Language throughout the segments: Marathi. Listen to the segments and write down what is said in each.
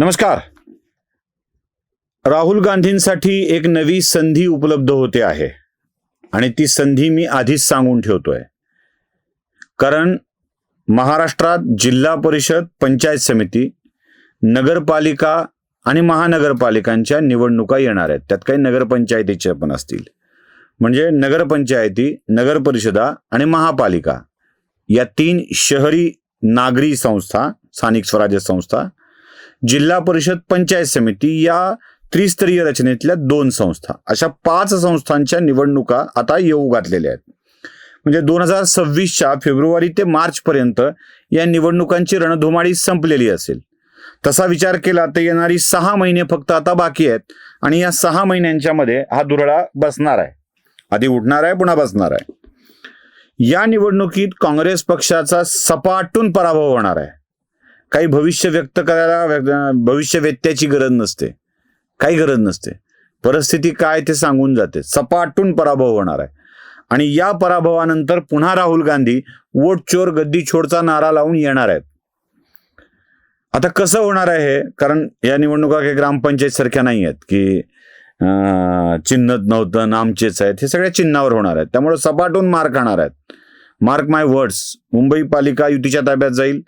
नमस्कार. राहुल गांधींसाठी एक नवी संधी उपलब्ध होते आहे. आणि ती संधी मी आधीच सांगून ठेवतोय. कारण महाराष्ट्रात जिल्हा परिषद पंचायत समिती नगरपालिका आणि महानगरपालिकांच्या निवडणुका येणार आहेत. त्यात काही नगरपंचायतीच्या पण असतील. म्हणजे नगरपंचायती नगरपरिषदा आणि महापालिका या तीन शहरी नागरी संस्था स्थानिक स्वराज्य संस्था जिल्हा परिषद पंचायत समिती या त्रिस्तरीय रचनेतल्या दोन संस्था अशा पाच संस्थांच्या निवडणुका आता येऊ घातलेल्या आहेत. म्हणजे दोन हजार सव्वीसच्या फेब्रुवारी ते मार्चपर्यंत या निवडणुकांची रणधुमाळी संपलेली असेल. तसा विचार केला तर येणारी सहा महिने फक्त आता बाकी आहेत आणि या सहा महिन्यांच्या मध्ये हा दुरळा बसणार आहे. आधी उठणार आहे पुन्हा बसणार आहे. या निवडणुकीत काँग्रेस पक्षाचा सपाटून पराभव होणार आहे. काही भविष्य व्यक्त करायला भविष्य व्यत्याची गरज नसते. काही गरज नसते. परिस्थिती काय ते सांगून जाते. सपाटून पराभव होणार आहे. आणि या पराभवानंतर पुन्हा राहुल गांधी वोट चोर गद्दी छोडचा नारा लावून येणार आहेत. आता कसं होणार आहे हे? कारण या निवडणुका काही ग्रामपंचायत सारख्या नाही आहेत की अं, चिन्ह नव्हतं नामचेच आहेत. हे सगळ्या चिन्हावर होणार आहेत. त्यामुळे सपाटून मार्क आणणार आहेत. मार्क माय वर्ड्स. मुंबई पालिका युतीच्या ताब्यात जाईल.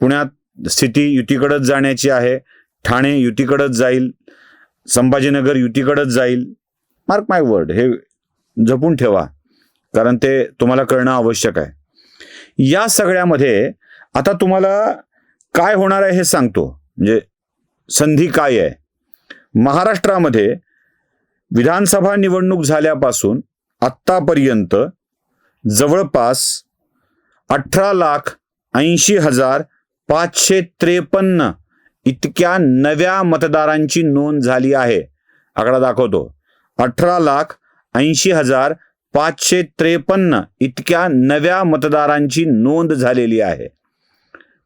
पुण्यात स्थिती युतीकडेच जाण्याची आहे. ठाणे युतीकडेच जाईल. संभाजीनगर युतीकडेच जाईल. मार्क माय वर्ड हे जपून ठेवा. कारण ते तुम्हाला कळणं आवश्यक आहे. या सगळ्यामध्ये आता तुम्हाला काय होणार आहे हे सांगतो. म्हणजे संधी काय आहे? महाराष्ट्रामध्ये विधानसभा निवडणूक झाल्यापासून आत्तापर्यंत जवळपास अठरा लाख ऐंशी हजार पाचशे त्रेपन्न इतक्या नव्या मतदारांची नोंद झाली आहे. आकडा दाखवतो. अठरा लाख ऐंशी हजार पाचशे त्रेपन्न इतक्या नव्या मतदारांची नोंद झालेली आहे.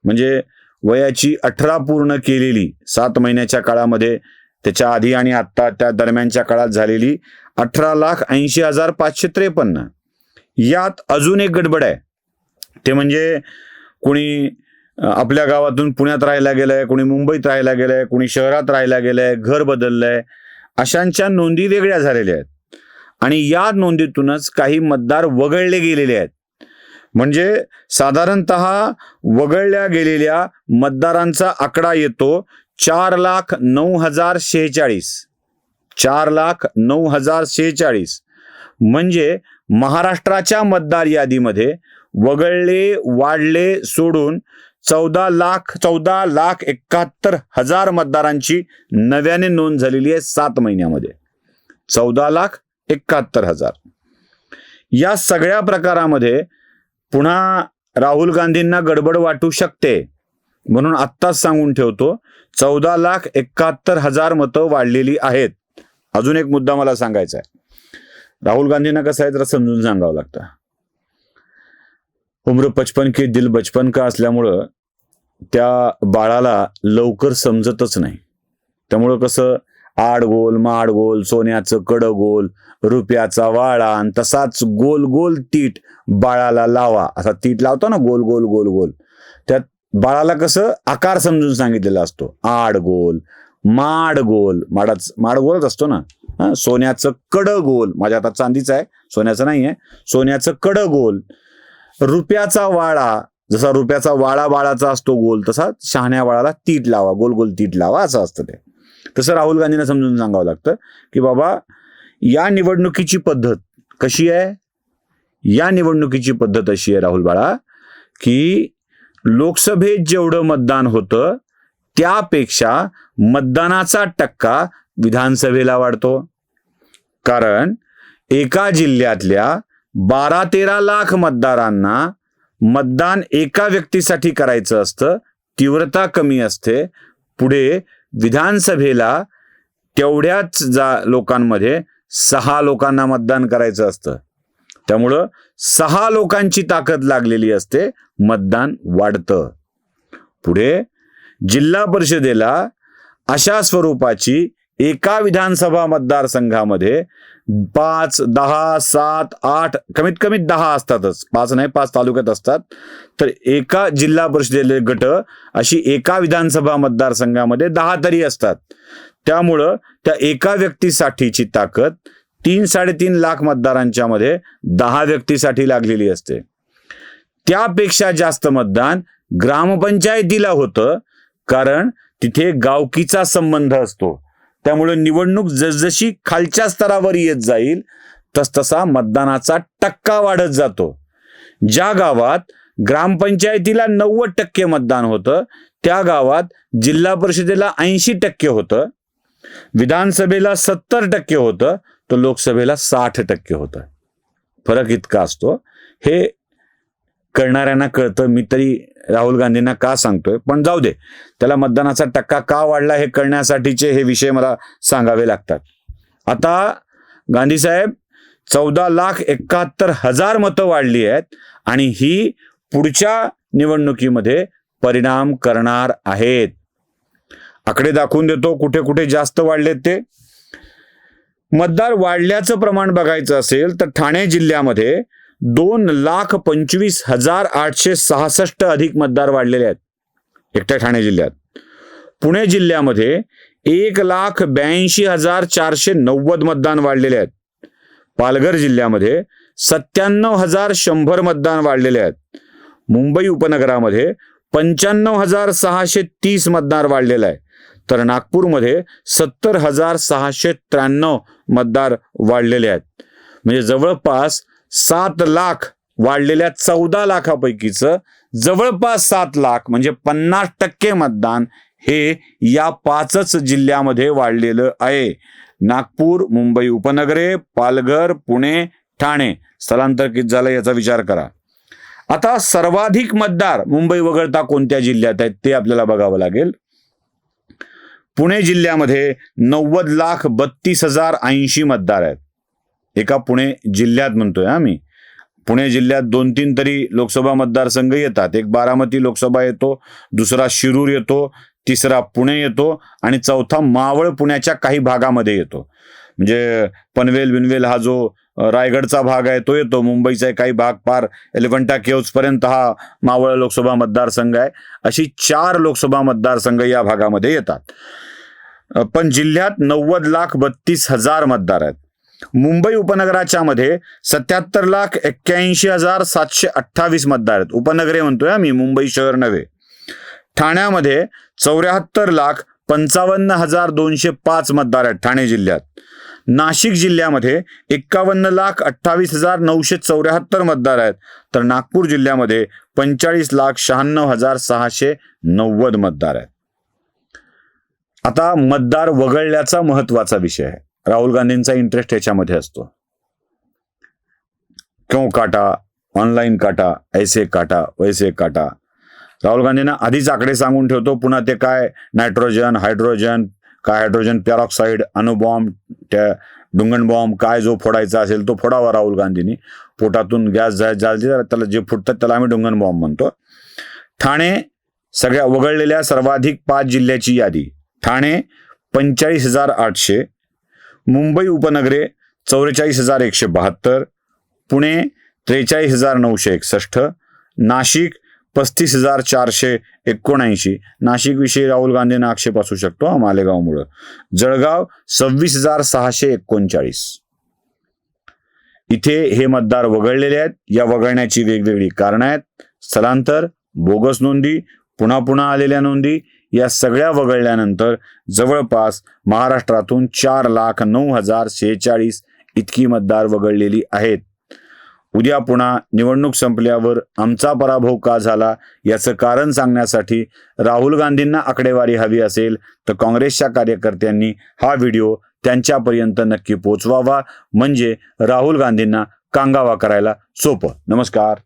म्हणजे वयाची अठरा पूर्ण केलेली सात महिन्याच्या काळामध्ये त्याच्या आधी आणि आत्ता त्या दरम्यानच्या काळात झालेली अठरा लाख ऐंशी हजार पाचशे त्रेपन्न. यात अजून एक गडबड आहे. ते म्हणजे कोणी आपल्या गावातून पुण्यात राहायला गेलंय कोणी मुंबईत राहायला गेलंय कोणी शहरात राहायला गेलंय घर बदललंय अशांच्या नोंदी वेगळ्या झालेल्या आहेत. आणि या नोंदीतूनच काही मतदार वगळले गेलेले आहेत. म्हणजे साधारणत वगळल्या गेलेल्या मतदारांचा आकडा येतो चार लाख नऊ हजार शेहेचाळीस. चार लाख नऊ हजार शेहेचाळीस. म्हणजे महाराष्ट्राच्या मतदार यादीमध्ये वगळले वाढले सोडून चौदा लाख चौदा लाख एकाहत्तर हजार मतदारांची नव्याने नोंद झालेली आहे सात महिन्यामध्ये. चौदा लाख एकाहत्तर हजार. या सगळ्या प्रकारामध्ये पुन्हा राहुल गांधींना गडबड वाटू शकते म्हणून आत्ताच सांगून ठेवतो चौदा लाख एकाहत्तर हजार मतं वाढलेली आहेत. अजून एक मुद्दा मला सांगायचा आहे. राहुल गांधींना कसं आहे जरा समजून सांगावं लागतं. उम्र पचपन के दिल बचपन का असल्यामुळं त्या बाळाला लवकर समजतच नाही. त्यामुळं कसं आड गोल माड गोल सोन्याचं कडगोल रुपयाचा वाळा आणि तसाच गोल गोल तीट बाळाला लावा. असा तीट लावतो ना गोल गोल गोल गोल. त्यात बाळाला कसं आकार समजून सांगितलेला असतो. आड गोल माड गोल माडाच माड गोलच असतो ना. सोन्याचं कड गोल माझ्या आता चांदीचं आहे सोन्याचं नाही आहे सोन्याचं कड गोल रुपयाचा वाळा. जसा रुपयाचा वाळा बाळाचा असतो गोल तसा शहाण्या बाळाला तीट लावा गोल गोल तीट लावा असं असतं ते. तसं राहुल गांधींना समजून सांगावं लागतं की बाबा या निवडणुकीची पद्धत कशी आहे? या निवडणुकीची पद्धत अशी आहे राहुल बाळा की लोकसभेत जेवढं मतदान होतं त्यापेक्षा मतदानाचा टक्का विधानसभेला वाढतो. कारण एका जिल्ह्यातल्या बारा तेरा लाख मतदारांना मतदान एका व्यक्तीसाठी करायचं असतं. तीव्रता कमी असते. पुढे विधानसभेला तेवढ्याच जा लोकांमध्ये सहा लोकांना मतदान करायचं असतं. त्यामुळं सहा लोकांची ताकद लागलेली असते. मतदान वाढतं. पुढे जिल्हा परिषदेला अशा स्वरूपाची एका विधानसभा मतदारसंघामध्ये पाच दहा सात आठ कमीत कमी दहा असतातच. पाच नाही पाच तालुक्यात असतात. तर एका जिल्हा परिषदेले गट अशी एका विधानसभा मतदारसंघामध्ये दहा तरी असतात. त्यामुळं त्या एका व्यक्तीसाठीची ताकद तीन साडेतीन लाख मतदारांच्या मध्ये दहा व्यक्तीसाठी लागलेली असते. त्यापेक्षा जास्त मतदान ग्रामपंचायतीला होतं कारण तिथे गावकीचा संबंध असतो. त्यामुळे निवडणूक जसजशी खालच्या स्तरावर येत जाईल तसतसा मतदानाचा टक्का वाढत जातो. ज्या गावात ग्रामपंचायतीला नव्वद टक्के मतदान होतं त्या गावात जिल्हा परिषदेला ऐंशी टक्के होतं विधानसभेला सत्तर टक्के होतं तर लोकसभेला साठ टक्के होतं. फरक इतका असतो. हे कळणाऱ्यांना कळतं. मी तरी राहुल गांधींना का सांगतोय? पण जाऊ दे. त्याला मतदानाचा टक्का का वाढला हे कळण्यासाठीचे हे विषय मला सांगावे लागतात. आता गांधी साहेब चौदा लाख एकाहत्तर हजार मतं वाढली आहेत आणि ही पुढच्या निवडणुकीमध्ये परिणाम करणार आहेत. आकडे दाखवून देतो कुठे कुठे जास्त वाढलेत ते. मतदार वाढल्याचं प्रमाण बघायचं असेल तर ठाणे जिल्ह्यामध्ये दोन लाख पंचवीस हजार आठशे सहासष्ट अधिक मतदार वाढलेले आहेत. एकट्या ठाणे जिल्ह्यात. पुणे जिल्ह्यामध्ये एक लाख ब्याऐंशी हजार चारशे नव्वद मतदान वाढलेले आहेत. पालघर जिल्ह्यामध्ये सत्त्याण्णव हजार शंभर मतदान वाढलेले आहेत. मुंबई उपनगरामध्ये पंच्याण्णव हजार सहाशे तीस मतदार वाढलेलं आहे. तर नागपूरमध्ये सत्तर हजार सहाशे त्र्याण्णव मतदार वाढलेले आहेत. म्हणजे जवळपास सात लाख वाढलेल्या चौदा लाखापैकीचं जवळपास सात लाख म्हणजे पन्नास टक्के मतदान हे या पाचच जिल्ह्यामध्ये वाढलेलं आहे. नागपूर मुंबई उपनगरे पालघर पुणे ठाणे. स्थलांतर किती झालं याचा विचार करा. आता सर्वाधिक मतदार मुंबई वगळता कोणत्या जिल्ह्यात आहेत ते आपल्याला बघावं लागेल. पुणे जिल्ह्यामध्ये नव्वद लाख बत्तीस हजार ऐंशी मतदार आहेत. एका पुणे जिल्ह्यात म्हणतोय आम्ही पुणे जिल्ह्यात दोन तीन तरी लोकसभा मतदारसंघ येतात. एक बारामती लोकसभा येतो दुसरा शिरूर येतो तिसरा पुणे येतो आणि चौथा मावळ पुण्याच्या काही भागामध्ये येतो. म्हणजे पनवेल बिनवेल हा जो रायगडचा भाग आहे तो येतो. मुंबईचा काही भाग पार एलिफंटा केव्सपर्यंत हा मावळ लोकसभा मतदारसंघ आहे. अशी चार लोकसभा मतदारसंघ या भागामध्ये येतात. पण जिल्ह्यात नव्वद लाख बत्तीस हजार मतदार आहेत. मुंबई उपनगराच्या मध्ये सत्याहत्तर लाख एक्क्याऐंशी हजार सातशे अठ्ठावीस मतदार आहेत. उपनगरे म्हणतोय आम्ही मुंबई शहर नव्हे. ठाण्यामध्ये चौऱ्याहत्तर लाख पंचावन्न हजार दोनशे पाच मतदार आहेत ठाणे जिल्ह्यात. नाशिक जिल्ह्यामध्ये एक्कावन्न लाख अठ्ठावीस हजार नऊशे चौऱ्याहत्तर मतदार आहेत. तर नागपूर जिल्ह्यामध्ये पंचेचाळीस लाख शहाण्णव हजार सहाशे नव्वद मतदार आहेत. आता मतदार वगळल्याचा महत्त्वाचा विषय आहे. राहुल गांधींचा इंटरेस्ट याच्यामध्ये असतो. क्यों काटा? ऑनलाईन काटा ऐसे काटा वैसे काटा. राहुल गांधींना आधीच आकडे सांगून ठेवतो पुन्हा ते काय? नायट्रोजन हायड्रोजन काय हायड्रोजन पॅरॉक्साईड अणुबॉम्ब त्या डुंगण बॉम्ब काय जो फोडायचा असेल तो फोडावा राहुल गांधींनी. पोटातून गॅस जाय जायचे त्याला जे फुटतात त्याला आम्ही डुंगण बॉम्ब म्हणतो. ठाणे सगळ्या वगळलेल्या सर्वाधिक पाच जिल्ह्याची यादी. ठाणे पंचेचाळीस हजार आठशे मुंबई उपनगरे चौवेचाळीस हजार एकशे बहात्तर पुणे त्रेचाळीस हजार नऊशे एकसष्ट नाशिक पस्तीस हजार चारशे एकोणऐंशी. नाशिकविषयी राहुल गांधींना आक्षेप असू शकतो हा मालेगावमुळं. जळगाव सव्वीस हजार सहाशे एकोणचाळीस. इथे हे मतदार वगळलेले आहेत. या वगळण्याची वेगवेगळी कारणं आहेत. स्थलांतर बोगस नोंदी पुन्हा पुन्हा आलेल्या नोंदी या सगळ्या वगळल्यानंतर जवळपास महाराष्ट्रातून चार लाख नऊ हजार शेहेचाळीस इतकी मतदार वगळलेली आहेत. उद्या पुन्हा निवडणूक संपल्यावर आमचा पराभव का झाला याचं कारण सांगण्यासाठी राहुल गांधींना आकडेवारी हवी असेल तर काँग्रेसच्या कार्यकर्त्यांनी हा व्हिडिओ त्यांच्यापर्यंत नक्की पोचवावा. म्हणजे राहुल गांधींना कांगावा करायला सोपं. नमस्कार.